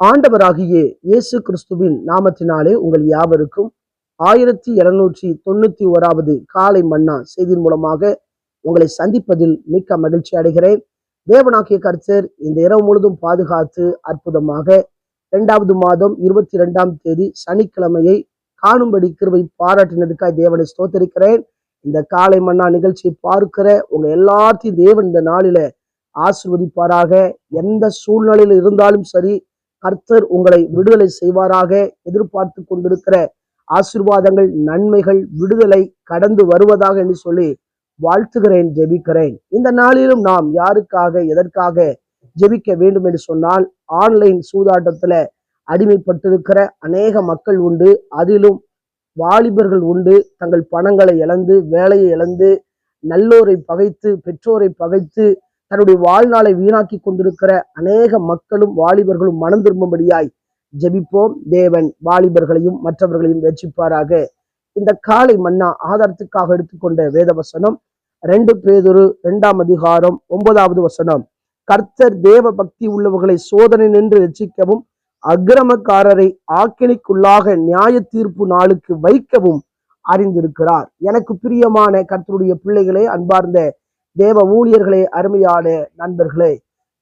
ஆண்டவராகிய இயேசு கிறிஸ்துவின் நாமத்தினாலே உங்கள் யாவருக்கும் ஆயிரத்தி இருநூற்றி தொண்ணூத்தி ஓராவது காலை மன்னா செய்தியின் மூலமாக உங்களை சந்திப்பதில் மிக்க மகிழ்ச்சி அடைகிறேன். தேவனாகிய கர்த்தர் இந்த இரவு முழுதும் பாதுகாத்து அற்புதமாக இரண்டாவது மாதம் இருபத்தி இரண்டாம் தேதி சனிக்கிழமையை காணும்படி கிருவை பாராட்டினதுக்காக தேவனை ஸ்தோத்தரிக்கிறேன். இந்த காலை மன்னா நிகழ்ச்சியை பார்க்கிற உங்க எல்லாத்தையும் தேவன் இந்த நாளில ஆசிர்வதிப்பாராக. எந்த சூழ்நிலையில் இருந்தாலும் சரி கர்த்தர் உங்களை விடுதலை செய்வாராக. எதிர்பார்த்து கொண்டிருக்கிற ஆசீர்வாதங்கள் நன்மைகள் விடுதலை கடந்து வருவதாக என்று சொல்லி வாழ்த்துகிறேன் ஜெபிக்கிறேன். இந்த நாளிலும் நாம் யாருக்காக எதற்காக ஜெபிக்க வேண்டும் என்று சொன்னால் ஆன்லைன் சூதாட்டத்துல அடிமைப்பட்டிருக்கிற அநேக மக்கள் உண்டு. அதிலும் வாலிபர்கள் உண்டு. தங்கள் பணங்களை இழந்து வேலையை இழந்து நல்லோரை பகைத்து பெற்றோரை பகைத்து தன்னுடைய வாழ்நாளை வீணாக்கி கொண்டிருக்கிற அநேக மக்களும் வாலிபர்களும் மனம் திரும்பும்படியாய் ஜெபிப்போம். தேவன் வாலிபர்களையும் மற்றவர்களையும் வெற்றிப்பாராக இந்த காலை மன்னா ஆதாரத்துக்காக எடுத்துக்கொண்ட வேத வசனம் ரெண்டு பேதொரு இரண்டாம் அதிகாரம் ஒன்பதாவது வசனம். கர்த்தர் தேவ பக்தி உள்ளவர்களை சோதனை நின்று ரட்சிக்கவும் அக்கிரமக்காரரை ஆக்கினிக்குள்ளாக நியாய தீர்ப்பு நாளுக்கு வைக்கவும் அறிந்திருக்கிறார். எனக்கு பிரியமான கர்த்தருடைய பிள்ளைகளே அன்பார்ந்த தேவ ஊழியர்களே அருமையான நண்பர்களே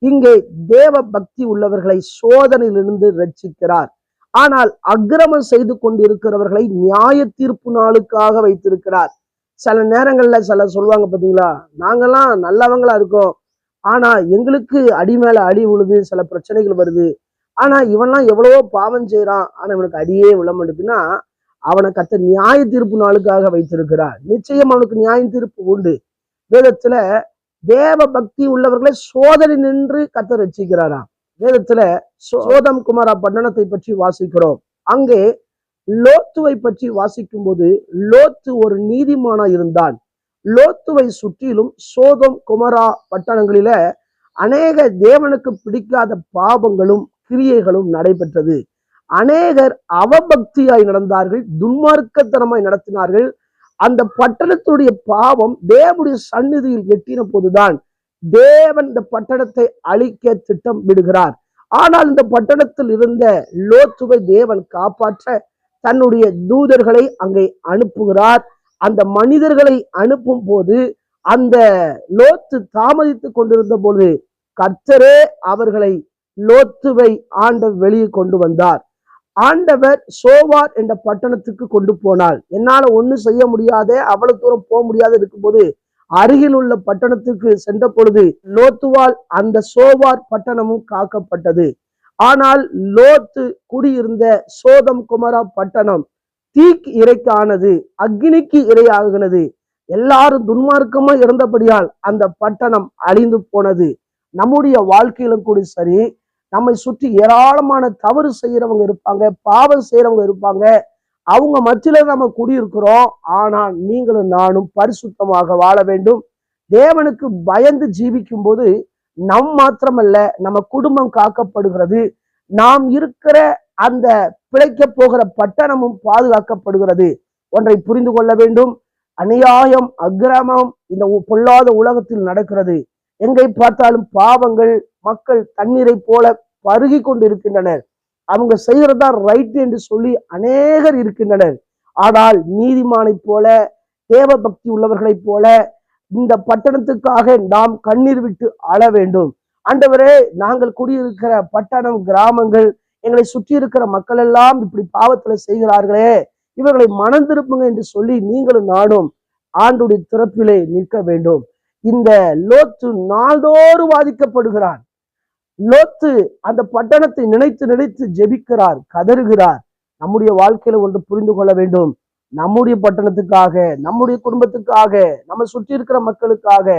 இங்கே தேவ பக்தி உள்ளவர்களை சோதனையிலிருந்து ரட்சிக்கிறார். ஆனால் அக்கிரமம் செய்து கொண்டிருக்கிறவர்களை நியாய தீர்ப்பு நாளுக்காக வைத்திருக்கிறார். சில நேரங்கள்ல சில சொல்லுவாங்க பாத்தீங்களா நாங்கெல்லாம் நல்லவங்களா இருக்கோம். ஆனா எங்களுக்கு அடி மேல அடி விழுது சில பிரச்சனைகள் வருது. ஆனா இவன்லாம் எவ்வளவோ பாவம் செய்யறான் ஆனா இவனுக்கு அடியே விழ அவனை கத்த நியாய தீர்ப்பு நாளுக்காக வைத்திருக்கிறார். நிச்சயம் அவனுக்கு நியாய தீர்ப்பு உண்டு. வேதத்துல தேவ பக்தி உள்ளவர்களை சோதனை நின்று கத்த ரசிக்கிறாராம் வேதத்துல சோதம் குமாரா பட்டணத்தை பற்றி வாசிக்கிறோம். அங்கே லோத்துவை பற்றி வாசிக்கும் போது லோத்து ஒரு நீதிமானா இருந்தான். லோத்துவை சுற்றிலும் சோதம் குமரா பட்டணங்களில அநேக தேவனுக்கு பிடிக்காத பாவங்களும் கிரியைகளும் நடைபெற்றது. அநேகர் அவபக்தியாய் நடந்தார்கள் துன்மார்க்கத்தனமாய் நடத்தினார்கள். அந்த பட்டணத்துடைய பாவம் தேவனுடைய சந்நிதியில் எட்டின போதுதான் தேவன் இந்த பட்டணத்தை அழிக்க திட்டம் விடுகிறார். ஆனால் இந்த பட்டணத்தில் இருந்த லோத்துவை தேவன் காப்பாற்ற தன்னுடைய தூதர்களை அங்கே அனுப்புகிறார். அந்த மனிதர்களை அனுப்பும் போது அந்த லோத்து தாமதித்துக் கொண்டிருந்த பொழுது கர்த்தரே அவர்களை லோத்துவை ஆண்ட வெளியே கொண்டு வந்தார். ஆண்டவர் சோவார் என்ற பட்டணத்துக்கு கொண்டு போனாள் என்னால ஒண்ணும் செய்ய முடியாத அவ்வளவு தூரம் போக முடியாத இருக்கும்போது அருகில் உள்ள பட்டணத்துக்கு சென்ற பொழுது லோத்துவால் அந்த சோவார் பட்டணமும் காக்கப்பட்டது. ஆனால் லோத்து குடியிருந்த சோதம் குமரா பட்டணம் தீக்கு இறைக்கானது அக்னிக்கு இரையாகினது. எல்லாரும் துன்மார்க்கமா இருந்தபடியால் அந்த பட்டணம் அழிந்து போனது. நம்முடைய வாழ்க்கையிலும் கூட சரி நம்மை சுற்றி ஏராளமான தவறு செய்யறவங்க இருப்பாங்க பாவம் செய்யறவங்க இருப்பாங்க. அவங்க மத்தியில நம்ம குடியிருக்கிறோம். ஆனால் நீங்களும் நானும் பரிசுத்தமாக வாழ வேண்டும். தேவனுக்கு பயந்து ஜீவிக்கும் போது நம் மாத்திரமல்ல நம்ம குடும்பம் காக்கப்படுகிறது. நாம் இருக்கிற அந்த பிழைக்க போகிற பட்டணமும் பாதுகாக்கப்படுகிறது. ஒன்றை புரிந்து கொள்ள வேண்டும். அநியாயம் அக்கிரமம் இந்த பொல்லாத உலகத்தில் நடக்கிறது. எங்கே பார்த்தாலும் பாவங்கள் மக்கள் தண்ணீரை போல பருகி கொண்டிருக்கின்றனர். அவங்க செய்யறதா ரைட் என்று சொல்லி அநேகர் இருக்கின்றனர். ஆனால் நீதிமானைப் போல தேவ பக்தி உள்ளவர்களைப் போல இந்த பட்டணத்துக்காக நாம் கண்ணீர் விட்டு அழ வேண்டும். ஆண்டவரே நாங்கள் குடியிருக்கிற பட்டணம் கிராமங்கள் எங்களை சுற்றி இருக்கிற மக்கள் எல்லாம் இப்படி பாவத்துல செய்கிறார்களே. இவர்களை மனம் திருப்புங்க என்று சொல்லி நீங்களும் நாடும் ஆண்டுடைய திறப்பிலே நிற்க வேண்டும். இந்த லோத்து நாள்தோறும் பாதிக்கப்படுகிறான் லோத்து அந்த பட்டணத்தை நினைத்து நினைத்து ஜெபிக்கிறார் கதறுகிறார். நம்முடைய வாழ்க்கையில ஒன்று புரிந்து கொள்ள வேண்டும். நம்முடைய பட்டணத்துக்காக நம்முடைய குடும்பத்துக்காக நம்ம சுற்றி இருக்கிற மக்களுக்காக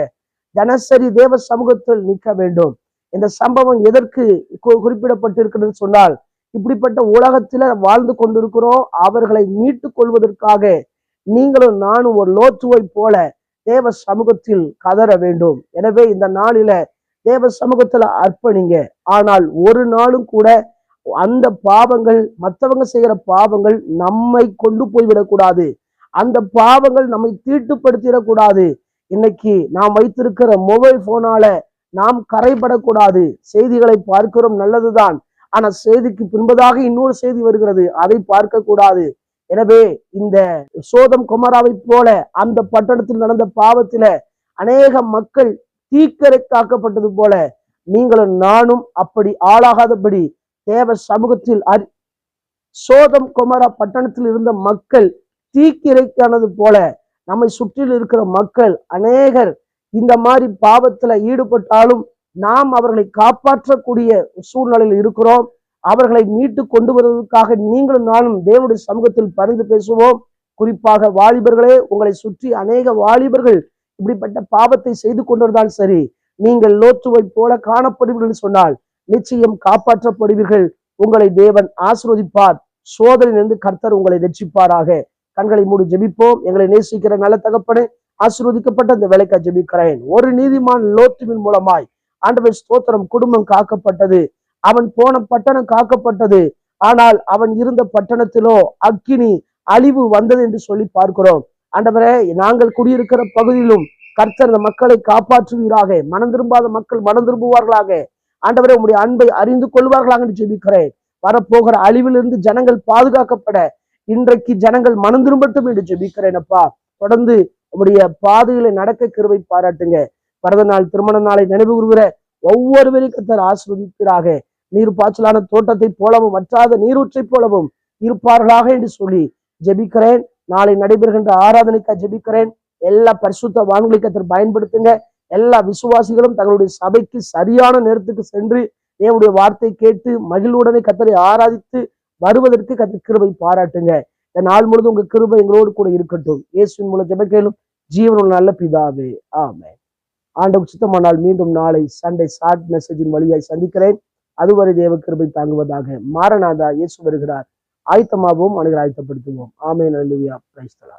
தினசரி தேவ சமூகத்தில் நிற்க வேண்டும். இந்த சம்பவம் எதற்கு குறிப்பிடப்பட்டிருக்கிறது சொன்னால் இப்படிப்பட்ட உலகத்துல வாழ்ந்து கொண்டிருக்கிறோம் அவர்களை மீட்டுக் கொள்வதற்காக நீங்களும் நானும் ஒரு லோத்துவை போல தேவ சமூகத்தில் கதற வேண்டும். எனவே இந்த நாளில தேவ சமூகத்துல அர்ப்பணிங்க. ஆனால் ஒரு நாளும் கூட அந்த பாவங்கள் மற்றவங்க செய்கிற பாவங்கள் நம்மை கொண்டு போய்விடக்கூடாது. அந்த பாவங்கள் நம்மை தீட்டுப்படுத்திடக்கூடாது. இன்னைக்கு நாம் வைத்திருக்கிற மொபைல் போனால நாம் கரைபடக்கூடாது. செய்திகளை பார்க்கிறோம் நல்லதுதான். ஆனா செய்திக்கு பின்பதாக இன்னொரு செய்தி வருகிறது. அதை பார்க்க கூடாது எனவே இந்த சோதம் குமராவை போல அந்த பட்டணத்தில் நடந்த பாவத்தில அநேக மக்கள் தீக்கரை காக்கப்பட்டது போல நீங்களும் நானும் அப்படி ஆளாகாதபடி தேவ சமூகத்தில் அறி சோதம் குமரா பட்டணத்தில் இருந்த மக்கள் தீக்கிரைக்கானது போல நம்மை சுற்றில் இருக்கிற மக்கள் அநேகர் இந்த மாதிரி பாவத்துல ஈடுபட்டாலும் நாம் அவர்களை காப்பாற்றக்கூடிய சூழ்நிலையில் இருக்கிறோம். அவர்களை மீட்டு கொண்டு வருவதற்காக நீங்களும் நானும் தேவனுடைய சமூகத்தில் பரிந்து பேசுவோம். குறிப்பாக வாலிபர்களே உங்களை சுற்றி அநேக வாலிபர்கள் இப்படிப்பட்ட பாவத்தை செய்து கொண்டிருந்தால் சரி நீங்கள் லோத்துவை போல காணப்படுவீர்கள் என்று சொன்னால் நிச்சயம் காப்பாற்றப்படுவீர்கள். உங்களை தேவன் ஆசிர்வதிப்பார். சோதனையிலிருந்து கர்த்தர் உங்களை ரட்சிப்பாராக. கண்களை மூடி ஜெபிப்போம். எங்களை நேசிக்கிற நல்ல தகப்பனே ஆசிர்வதிக்கப்பட்ட இந்த வேலைக்காய் ஜெபிக்கிறேன். ஒரு நீதிமான் லோத்துவின் மூலமாய் ஆண்டவர் ஸ்தோத்திரம் குடும்பம் காக்கப்பட்டது. அவன் போன பட்டணம் காக்கப்பட்டது. ஆனால் அவன் இருந்த பட்டணத்திலோ அக்கினி அழிவு வந்தது என்று சொல்லி பார்க்கிறோம். ஆண்டவரே நாங்கள் குடியிருக்கிற பகுதியிலும் கர்த்தர் இந்த மக்களை காப்பாற்றுவீராக. மனம் திரும்பாத மக்கள் மனம் திரும்புவார்களாக. ஆண்டவரே உங்களுடைய அன்பை அறிந்து கொள்வார்களாக என்று ஜெபிக்கிறேன். வரப்போகிற அழிவிலிருந்து ஜனங்கள் பாதுகாக்கப்பட இன்றைக்கு ஜனங்கள் மனம் திரும்பட்டும் என்று ஜெபிக்கிறேன் அப்பா. தொடர்ந்து உங்களுடைய பாதையில நடக்க கிருவை பாராட்டுங்க. பிறந்த நாள் திருமண நாளை நினைவு கூறுகிற ஒவ்வொருவரையும் கத்தர் ஆஸ்வதிப்பீராக நீர் பாய்ச்சலான தோட்டத்தை போலவும் வற்றாத நீரூற்றை போலவும் இருப்பார்களாக என்று சொல்லி ஜெபிக்கிறேன். நாளை நடைபெறுகின்ற ஆராதனைக்காக ஜெபிக்கிறேன். எல்லா பரிசுத்த வான்களை பயன்படுத்துங்க. எல்லா விசுவாசிகளும் தங்களுடைய சபைக்கு சரியான நேரத்துக்கு சென்று தேவனுடைய வார்த்தை கேட்டு மகிழ்வுடனே கத்தரை ஆராதித்து வருவதற்கு கத்தர் கிருபை பாராட்டுங்க. இந்த நாள் முழுதும் உங்க கிருபை எங்களோடு கூட இருக்கட்டும். இயேசுவின் மூலம் ஜெபக்கேலும். ஜீவனுள்ள நல்ல பிதாவே. ஆமே ஆண்டவர் சுத்தமானால் மீண்டும் நாளை சண்டே ஷார்ட் மெசேஜின் வழியாய் சந்திக்கிறேன். அதுவரை தேவ கிருபை தாங்குவதாக மாரநாதா இயேசு வருகிறார். ஆயத்தமாகவும் அனைவரை ஆயத்தப்படுத்துவோம். ஆமே நல்லுவியா பிரைஸ்தலா